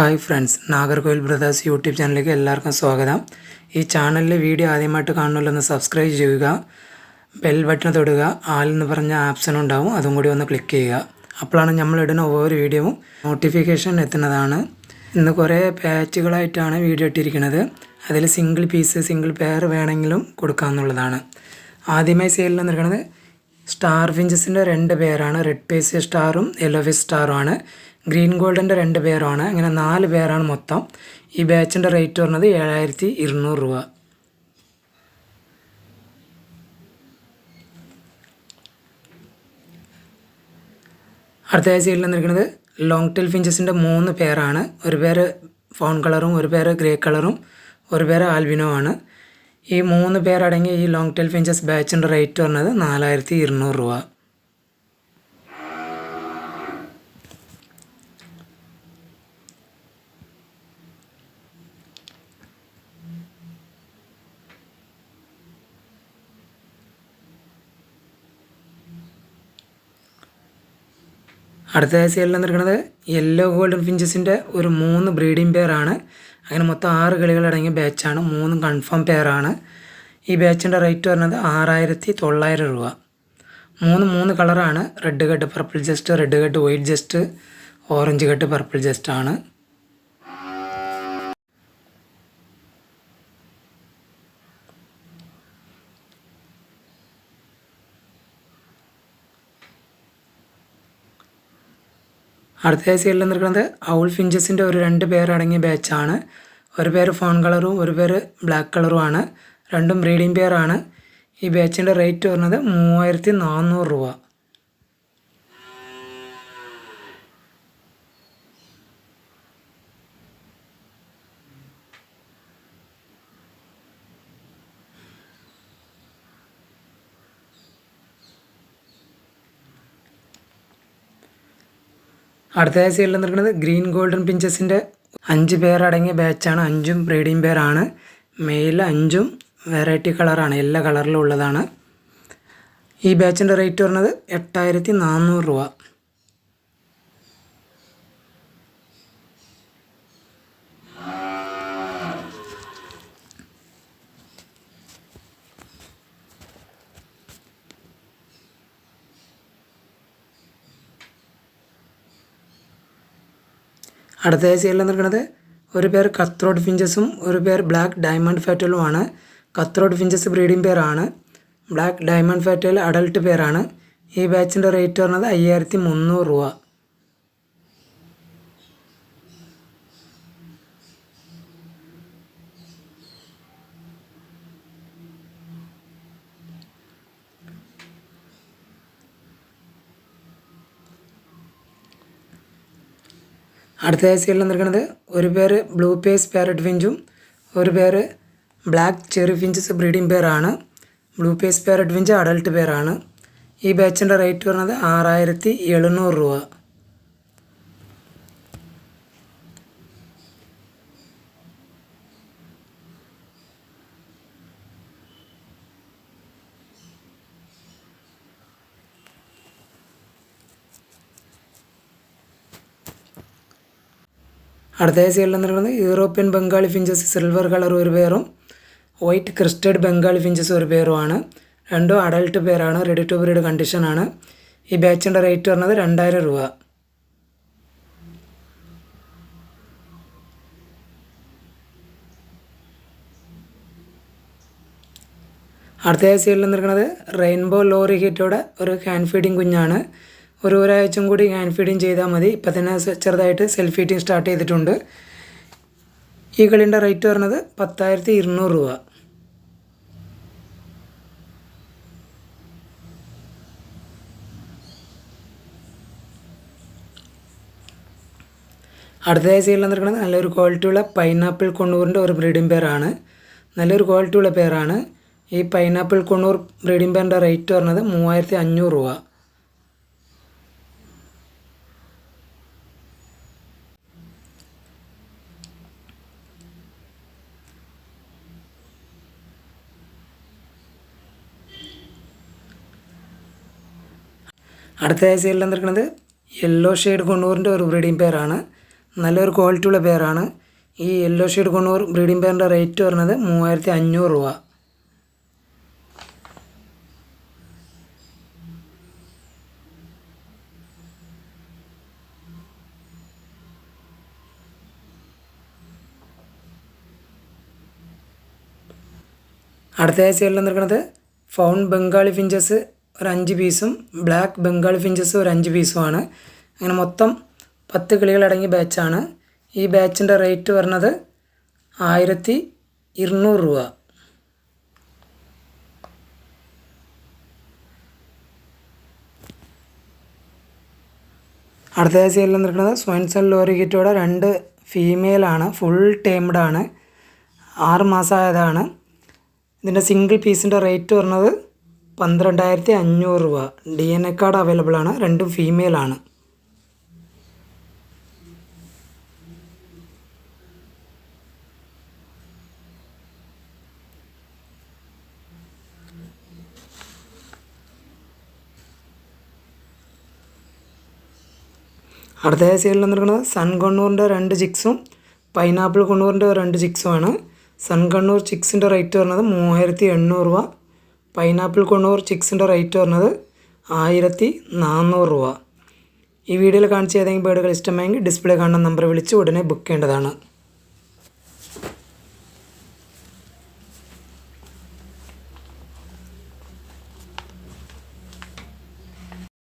Hi friends Nagercoil brothers YouTube ചാനലിലേക്ക് എല്ലാവർക്കും സ്വാഗതം. ഈ ചാനലിലെ വീഡിയോ ആദ്യമായിട്ട് കാണുമല്ലോ സബ്സ്ക്രൈബ് ചെയ്യുക ബെൽ ബട്ടൺ തൊടുക ആൽ എന്ന് പറഞ്ഞ ആപ്ഷൻ ഉണ്ടാവും അതും കൂടി ഒന്ന് ക്ലിക്ക് ചെയ്യുക. അപ്പോഴാണ് നമ്മൾ ഇടുന്ന ഓരോ വീഡിയോവും നോട്ടിഫിക്കേഷൻ എത്തുന്നതാണ്. ഇന്ന് കുറേ പാച്ചുകളായിട്ടാണ് വീഡിയോ ഇട്ടിരിക്കുന്നത്. അതിൽ സിംഗിൾ പീസ് സിംഗിൾ പെയർ വേണമെങ്കിലും കൊടുക്കാമെന്നുള്ളതാണ് ആദ്യമായി സെയിലിൽ നിൽക്കുന്നത് സ്റ്റാർ ഫിഞ്ചസിന്റെ രണ്ട് പേരാണ് റെഡ് പേസ് സ്റ്റാറും യെല്ലോ ഫേസ് സ്റ്റാറും ആണ്. ഗ്രീൻ ഗോൾഡിന്റെ രണ്ട് പേരാണ്. അങ്ങനെ നാല് പേരാണ് മൊത്തം. ഈ ബാച്ചിന്റെ റേറ്റ് പറഞ്ഞത് ഏഴായിരത്തി ഇരുന്നൂറ് രൂപ. അടുത്ത സൈഡിൽ നിൽക്കുന്നത് ലോങ് ടെൽ ഫിഞ്ചസിന്റെ മൂന്ന് പേരാണ്. ഒരു പേര് ഫോൺ കളറും ഒരു പേര് ഗ്രേ കളറും ഒരു പേര് ആൽബിനോ ആണ് ഈ മൂന്ന് പേരടങ്ങിയ ഈ ലോങ് ടെൽ ഫിഞ്ചസ് ബാച്ചിന്റെ റേറ്റ് പറഞ്ഞത് നാലായിരത്തി ഇരുന്നൂറ് രൂപ. അടുത്ത സൈഡിൽ നിൽക്കുന്നത് യെല്ലോ ഗോൾഡൻ ഫിഞ്ചസിന്റെ ഒരു മൂന്ന് ബ്രീഡിംഗ് പെയറാണ് അങ്ങനെ മൊത്തം ആറ് കളികളടങ്ങിയ ബാച്ചാണ് മൂന്നും കൺഫേം പെയറാണ് ഈ ബാച്ചിന്റെ റേറ്റ് വരുന്നത് ആറായിരത്തി തൊള്ളായിരം രൂപ. മൂന്ന് മൂന്ന് കളറാണ് red cut purple just red cut white just orange cut purple just ആണ്. അടുത്ത സീരിയലിൽ നിൽക്കുന്നത് ഔൾ ഫിഞ്ചസിന്റെ ഒരു രണ്ട് പേരടങ്ങിയ ബാച്ചാണ്. ഒരു പേര് ഫോൺ കളറും ഒരു പേര് ബ്ലാക്ക് കളറുമാണ്. രണ്ടും ബ്രീഡിംഗ് പെയറാണ്. ഈ ബാച്ചിന്റെ റേറ്റ് വരുന്നത് മൂവായിരത്തി നാനൂറ് രൂപ. അടുത്ത സൈഡിൽ നിൽക്കുന്നത് ഗ്രീൻ ഗോൾഡൻ പിഞ്ചസിന്റെ അഞ്ച് പേരടങ്ങിയ ബാച്ചാണ് അഞ്ചും ബ്രീഡിംഗ് പേരാണ് മെയിൽ അഞ്ചും വെറൈറ്റി കളറാണ് എല്ലാ കളറിലും ഉള്ളതാണ്. ഈ ബാച്ചിന്റെ റേറ്റ് വരുന്നത് എട്ടായിരത്തി നാനൂറ് രൂപ. അടുത്ത സീരിയൽ നിൽക്കുന്നത് ഒരു പേർ കത്രോഡ് ഫിഞ്ചസും ഒരു പേർ ബ്ലാക്ക് ഡയമണ്ട് ഫാറ്റലുമാണ് കത്രോഡ് ഫിഞ്ചസ് ബ്രീഡിംഗ് പേരാണ് ബ്ലാക്ക് ഡയമണ്ട് ഫാറ്റൽ അഡൽട്ട് പേരാണ് ഈ ബാച്ചിന്റെ റേറ്റ് പറഞ്ഞത് അയ്യായിരത്തി മുന്നൂറ് രൂപ. അടുത്ത സൈഡിൽ നിൽക്കുന്നത് ഒരു പേര് ബ്ലൂ പേസ് പാരറ്റ് ഫിഞ്ചും ഒരു പേര് ബ്ലാക്ക് ചെറി ഫിഞ്ചസ് ബ്രീഡിംഗ് പേരാണ് blue face parrot finch adult പേരാണ് ഈ ബാച്ചിന്റെ റേറ്റ് വരുന്നത് ആറായിരത്തി എഴുന്നൂറ് രൂപ. അടുത്ത സൈഡിൽ നിൽക്കുന്നത് European Bengali finches silver colour ഒരു പേറും വൈറ്റ് ക്രിസ്റ്റഡ് ബംഗാളി ഫിഞ്ചസ് ഒരു പേറുമാണ്. രണ്ടും അഡൾട്ട് പേരാണ് റെഡി ടു ബ്രീഡ് കണ്ടീഷനാണ് ഈ ബാച്ചിന്റെ റേറ്റ് പറഞ്ഞത് രണ്ടായിരം രൂപ. അടുത്ത സൈഡിൽ നിൽക്കുന്നത് റെയിൻബോ ലോറി ഹിറ്റോടെ ഒരു ഹാൻഡ് ഫീഡിങ് കുഞ്ഞാണ്. ഒരു ഒരാഴ്ചയും കൂടി ഹാൻഡ് ഫീഡിങ് ചെയ്താൽ മതി. ഇപ്പം തന്നെ ചെറുതായിട്ട് സെൽഫ് ഫീഡിങ് സ്റ്റാർട്ട് ചെയ്തിട്ടുണ്ട്. ഈ കളിന്റെ റേറ്റ് പറഞ്ഞത് പത്തായിരത്തി ഇരുന്നൂറ് രൂപ. അടുത്തതായി സീലിൽ നിൽക്കുന്നത് നല്ലൊരു ക്വാളിറ്റിയുള്ള പൈനാപ്പിൾ കൊണ്ണൂറിന്റെ ഒരു ബ്രീഡിംഗ് പെയറാണ് നല്ലൊരു ക്വാളിറ്റിയുള്ള പെയറാണ് ഈ പൈനാപ്പിൾ കൊണ്ണൂർ ബ്രീഡിംഗ് പെയറിന്റെ റേറ്റ് പറഞ്ഞത് മൂവായിരത്തി അഞ്ഞൂറ് രൂപ. അടുത്ത സൈഡിൽ നിൽക്കുന്നത് യെല്ലോ ഷെയ്ഡ് കൊണ്ണൂറിന്റെ ഒരു ബ്രീഡിംഗ് പെയറാണ് നല്ലൊരു ക്വാളിറ്റി ഉള്ള പെയറാണ് ഈ യെല്ലോ ഷെയ്ഡ് കൊണ്ണൂർ ബ്രീഡിംഗ് പെയറിന്റെ റേറ്റ് വരുന്നത് മൂവായിരത്തി അഞ്ഞൂറ് രൂപ. അടുത്ത ആഴ്ചയിൽ നിൽക്കുന്നത് ഫൗൺ ബംഗാളി ഫിഞ്ചസ് ഒരു അഞ്ച് പീസും ബ്ലാക്ക് ബംഗാൾ ഫിഞ്ചസ് ഒരു അഞ്ച് പീസുമാണ്. അങ്ങനെ മൊത്തം പത്ത് കിളികളടങ്ങിയ ബാച്ചാണ് ഈ ബാച്ചിന്റെ റേറ്റ് പറഞ്ഞത് ആയിരത്തി ഇരുന്നൂറ് രൂപ. അടുത്ത സൈഡിൽ നിൽക്കുന്നത്? സ്വൻസൺ ലോറിഗിറ്റോടെ രണ്ട് ഫീമെയിലാണ് ഫുൾ ടേംഡ് ആണ്. ആറ് മാസമായതാണ് ഇതിന്റെ സിംഗിൾ പീസിന്റെ റേറ്റ് വരുന്നത് പന്ത്രണ്ടായിരത്തി അഞ്ഞൂറ് രൂപ. D N A card available ആണ്. രണ്ടും ഫീമെയിൽ ആണ്. അടുത്ത സൈഡിൽ വന്നിരിക്കുന്നത്? സൺ കണ്ണൂറിന്റെ രണ്ട് ചിക്സും പൈനാപ്പിൾ കണ്ണൂറിന്റെ രണ്ട് ചിക്സുമാണ് സൺ കണ്ണൂർ ചിക്സിന്റെ റേറ്റ് വരുന്നത് മൂവായിരത്തി എണ്ണൂറ് രൂപ. പൈനാപ്പിൾ കണ്ണൂർ ചിക്സിന്റെ റേറ്റ് പറഞ്ഞത് ആയിരത്തി നാനൂറ് രൂപ. ഈ വീഡിയോയിൽ കാണിച്ച ഏതെങ്കിലും ബേഡുകൾ ഇഷ്ടമായെങ്കിൽ ഡിസ്പ്ലേ കാണുന്ന നമ്പർ വിളിച്ച് ഉടനെ ബുക്ക് ചെയ്യേണ്ടതാണ്.